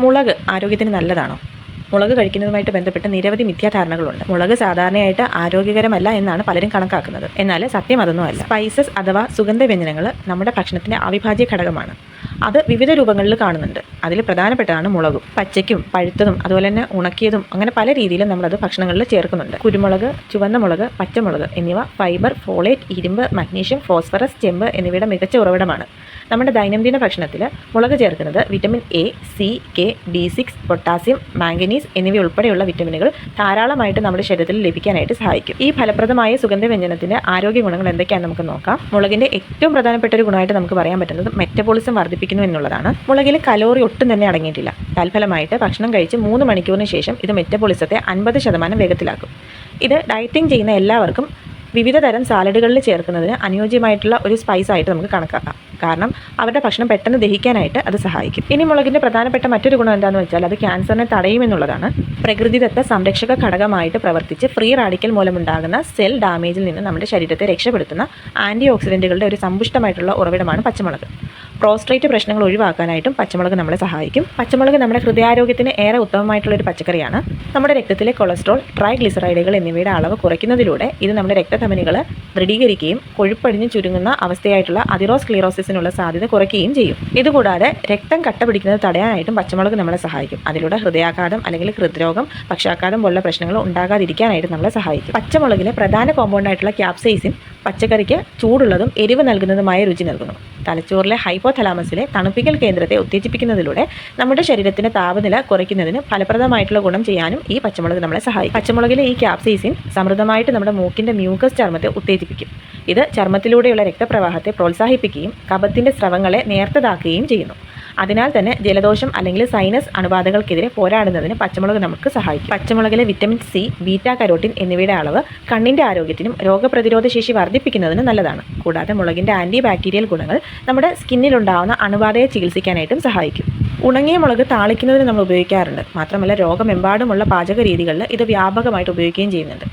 മുളക് ആരോഗ്യത്തിന് നല്ലതാണോ? മുളക് കഴിക്കുന്നതുമായിട്ട് ബന്ധപ്പെട്ട് നിരവധി മിഥ്യാധാരണകളുണ്ട്. മുളക് സാധാരണയായിട്ട് ആരോഗ്യകരമല്ല എന്നാണ് പലരും കണക്കാക്കുന്നത്. എന്നാൽ സത്യം അതൊന്നുമല്ല. സ്പൈസസ് അഥവാ സുഗന്ധവ്യഞ്ജനങ്ങൾ നമ്മുടെ ഭക്ഷണത്തിന്റെ അവിഭാജ്യ ഘടകമാണ് അത് വിവിധ രൂപങ്ങളിൽ കാണുന്നുണ്ട്. അതിൽ പ്രധാനപ്പെട്ടതാണ് മുളകും പച്ചയ്ക്കും പഴുത്തതും അതുപോലെ തന്നെ ഉണക്കിയതും അങ്ങനെ പല രീതിയിലും നമ്മളത് ഭക്ഷണങ്ങളിൽ ചേർക്കുന്നുണ്ട്. കുരുമുളക് ചുവന്ന മുളക് പച്ചമുളക് എന്നിവ ഫൈബർ ഫോളേറ്റ് ഇരുമ്പ് മഗ്നീഷ്യം ഫോസ്ഫറസ് ചെമ്പ് എന്നിവയുടെ മികച്ച ഉറവിടമാണ്. നമ്മുടെ ദൈനംദിന ഭക്ഷണത്തിൽ മുളക് ചേർക്കുന്നത് vitamin A C K B six potassium manganese എന്നിവ ഉൾപ്പെടെയുള്ള വിറ്റമിനുകൾ ധാരാളമായിട്ട് നമ്മുടെ ശരീരത്തിൽ ലഭിക്കാനായിട്ട് സഹായിക്കും. ഈ ഫലപ്രദമായ സുഗന്ധവ്യഞ്ജനത്തിന്റെ ആരോഗ്യ ഗുണങ്ങൾ എന്തൊക്കെയാണെന്ന് നമുക്ക് നോക്കാം. മുളകിന്റെ ഏറ്റവും പ്രധാനപ്പെട്ട ഒരു ഗുണമായിട്ട് നമുക്ക് പറയാൻ പറ്റുന്നത് മെറ്റബോളിസം വർദ്ധിപ്പിക്കുന്നു എന്നുള്ളതാണ്. മുളകിൽ കലോറി ഒട്ടും തന്നെ അടങ്ങിയിട്ടില്ല. തൽഫലമായിട്ട് ഭക്ഷണം കഴിച്ച് മൂന്ന് മണിക്കൂറിന് ശേഷം ഇത് മെറ്റബോളിസത്തെ അൻപത് ശതമാനം വേഗത്തിലാക്കും. ഇത് ഡയറ്റിംഗ് ചെയ്യുന്ന എല്ലാവർക്കും വിവിധ തരം സാലഡുകളിൽ ചേർക്കുന്നതിന് അനുയോജ്യമായിട്ടുള്ള ഒരു സ്പൈസ് ആയിട്ട് നമുക്ക് കണക്കാക്കാം. കാരണം അവരുടെ ഭക്ഷണം പെട്ടെന്ന് ദഹിക്കാനായിട്ട് അത് സഹായിക്കും. ഇനി മുളകിന്റെ പ്രധാനപ്പെട്ട മറ്റൊരു ഗുണം എന്താണെന്ന് വെച്ചാൽ അത് ക്യാൻസറിനെ തടയുമെന്നുള്ളതാണ് പ്രകൃതിദത്ത സംരക്ഷക ഘടകമായിട്ട് പ്രവർത്തിച്ച് ഫ്രീ റാഡിക്കൽ മൂലമുണ്ടാകുന്ന സെൽ ഡാമേജിൽ നിന്ന് നമ്മുടെ ശരീരത്തെ രക്ഷപ്പെടുത്തുന്ന ആന്റി ഓക്സിഡന്റുകളുടെ ഒരു സമ്പുഷ്ടമായിട്ടുള്ള ഉറവിടമാണ് പച്ചമുളക്. പ്രോസ്ട്രേറ്റ് പ്രശ്നങ്ങൾ ഒഴിവാക്കാനായിട്ടും പച്ചമുളക് നമ്മളെ സഹായിക്കും. പച്ചമുളക് നമ്മുടെ ഹൃദയാരോഗ്യത്തിന് ഏറെ ഉത്തമമായിട്ടുള്ള ഒരു പച്ചക്കറിയാണ്. നമ്മുടെ രക്തത്തിലെ കൊളസ്ട്രോൾ ട്രൈഗ്ലിസറൈഡുകൾ എന്നിവയുടെ അളവ് കുറയ്ക്കുന്നതിലൂടെ ഇത് നമ്മുടെ രക്തധമനികൾ ദൃഢീകരിക്കുകയും കൊഴുപ്പടിഞ്ഞ് ചുരുങ്ങുന്ന അവസ്ഥയായിട്ടുള്ള അതിറോസ്ക്ലീറോസിസിനുള്ള സാധ്യത കുറയ്ക്കുകയും ചെയ്യും. ഇതുകൂടാതെ രക്തം കട്ട പിടിക്കുന്നത് തടയാനായിട്ടും പച്ചമുളക് നമ്മളെ സഹായിക്കും. അതിലൂടെ ഹൃദയാഘാതം അല്ലെങ്കിൽ ഹൃദ്രോഗം പക്ഷാഘാതം പോലുള്ള പ്രശ്നങ്ങൾ ഉണ്ടാകാതിരിക്കാനായിട്ട് നമ്മളെ സഹായിക്കും. പച്ചമുളകിലെ പ്രധാന കോമ്പൗണ്ടായിട്ടുള്ള ക്യാപ്സൈസിൻ പച്ചക്കറിക്ക് ചൂടുള്ളതും എരിവ് നൽകുന്നതുമായ രുചി നൽകുന്നു. തലച്ചോറിലെ ഹൈപ്പോഥലാമസിലെ തണുപ്പിക്കൽ കേന്ദ്രത്തെ ഉത്തേജിപ്പിക്കുന്നതിലൂടെ നമ്മുടെ ശരീരത്തിന് താപനില കുറയ്ക്കുന്നതിന് ഫലപ്രദമായിട്ടുള്ള ഗുണം ചെയ്യാനും ഈ പച്ചമുളക് നമ്മളെ സഹായിക്കും. പച്ചമുളകിലെ ഈ ക്യാപ്സൈസിൻ സമൃദ്ധമായിട്ട് നമ്മുടെ മൂക്കിന്റെ മ്യൂക്കസ് ചർമ്മത്തെ ഉത്തേജിപ്പിക്കും. ഇത് ചർമ്മത്തിലൂടെയുള്ള രക്തപ്രവാഹത്തെ പ്രോത്സാഹിപ്പിക്കുകയും കപത്തിന്റെ സ്രവങ്ങളെ നേർത്തതാക്കുകയും ചെയ്യുന്നു. അതിനാൽ തന്നെ ജലദോഷം അല്ലെങ്കിൽ സൈനസ് അണുബാധകൾക്കെതിരെ പോരാടുന്നതിന് പച്ചമുളക് നമുക്ക് സഹായിക്കും. പച്ചമുളകിലെ വിറ്റമിൻ സി ബീറ്റ കരോട്ടിൻ എന്നിവയുടെ അളവ് കണ്ണിന്റെ ആരോഗ്യത്തിനും രോഗപ്രതിരോധ ശേഷി വർദ്ധിപ്പിക്കുന്നതിനും നല്ലതാണ്. കൂടാതെ മുളകിന്റെ ആന്റി ബാക്ടീരിയൽ ഗുണങ്ങൾ നമ്മുടെ സ്കിന്നിലുണ്ടാവുന്ന അണുബാധയെ ചികിത്സിക്കാനായിട്ടും സഹായിക്കും. ഉണങ്ങിയ മുളക് താളിക്കുന്നതിന് നമ്മൾ ഉപയോഗിക്കാറുണ്ട്. മാത്രമല്ല രോഗമെമ്പാടുമുള്ള പാചക രീതികളിൽ ഇത് വ്യാപകമായിട്ട് ഉപയോഗിക്കുകയും ചെയ്യുന്നുണ്ട്.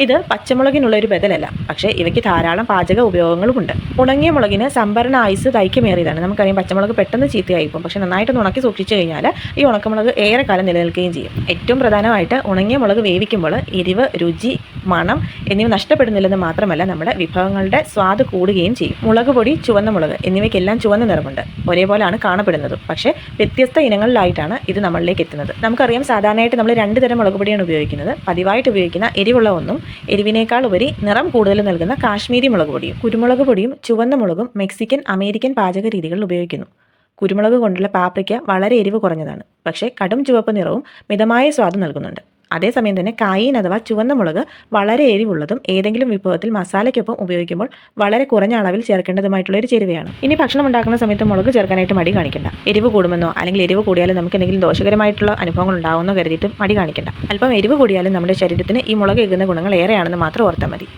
ഇത് പച്ചമുളകിനുള്ള ഒരു ബദലല്ല. പക്ഷേ ഇവയ്ക്ക് ധാരാളം പാചക ഉപയോഗങ്ങളുമുണ്ട്. ഉണങ്ങിയ മുളകിന് സംഭരണ ആയുസ് ദൈർഘ്യമേറിയതാണ് നമുക്കറിയാം പച്ചമുളക് പെട്ടെന്ന് ചീത്തയായി പോകും പക്ഷേ നന്നായിട്ട് ഉണക്കി സൂക്ഷിച്ചു കഴിഞ്ഞാൽ ഈ ഉണക്കമുളക് ഏറെക്കാലം നിലനിൽക്കുകയും ചെയ്യും. ഏറ്റവും പ്രധാനമായിട്ട് ഉണങ്ങിയ മുളക് വേവിക്കുമ്പോൾ എരിവ് രുചി മണം എന്നിവ നഷ്ടപ്പെടുന്നില്ലെന്ന് മാത്രമല്ല നമ്മുടെ വിഭവങ്ങളുടെ സ്വാദ് കൂടുകയും ചെയ്യും. മുളക് പൊടി ചുവന്ന മുളക് എന്നിവയ്ക്കെല്ലാം ചുവന്ന നിറമുണ്ട്. ഒരേപോലെയാണ് കാണപ്പെടുന്നത്. പക്ഷേ വ്യത്യസ്ത ഇനങ്ങളിലായിട്ടാണ് ഇത് നമ്മളിലേക്ക് എത്തുന്നത്. നമുക്കറിയാം സാധാരണയായിട്ട് നമ്മൾ രണ്ട് തരം മുളക് പൊടിയാണ് ഉപയോഗിക്കുന്നത്. പതിവായിട്ട് ഉപയോഗിക്കുന്ന എരിവുള്ള ഒന്നും എരിവിനേക്കാൾ ഉപരി നിറം കൂടുതൽ നൽകുന്ന കാശ്മീരി മുളക് പൊടിയും കുരുമുളക് പൊടിയും ചുവന്ന മുളകും മെക്സിക്കൻ അമേരിക്കൻ പാചക രീതികളിൽ ഉപയോഗിക്കുന്നു. കുരുമുളക് കൊണ്ടുള്ള പാപ്രിക്ക വളരെ എരിവ് കുറഞ്ഞതാണ്. പക്ഷേ കടും ചുവപ്പ് നിറവും മിതമായ സ്വാദ് നൽകുന്നുണ്ട്. അതേസമയം തന്നെ കായീൻ അഥവാ ചുവന്ന മുളക് വളരെ എരിവുള്ളതും ഏതെങ്കിലും വിഭവത്തിൽ മസാലയ്ക്കൊപ്പം ഉപയോഗിക്കുമ്പോൾ വളരെ കുറഞ്ഞ അളവിൽ ചേർക്കേണ്ടതുമായിട്ടുള്ള ഒരു ചേരുവയാണ്. ഇനി ഭക്ഷണം ഉണ്ടാക്കുന്ന സമയത്ത് മുളക് ചേർക്കാനായിട്ട് മടി കാണിക്കണ്ട. എരിവ് കൂടുമെന്നോ അല്ലെങ്കിൽ എരിവ് കൂടിയാലും നമുക്ക് എന്തെങ്കിലും ദോഷകരമായിട്ടുള്ള അനുഭവങ്ങൾ ഉണ്ടാവുമെന്നോ കരുതിയിട്ട് മടി കാണിക്കണ്ട. അല്പം എരിവ് കൂടിയാലും നമ്മുടെ ശരീരത്തിന് ഈ മുളക് എഴുതുന്ന ഗുണങ്ങൾ ഏറെയാണെന്ന് മാത്രം ഓർത്താൽ മതി.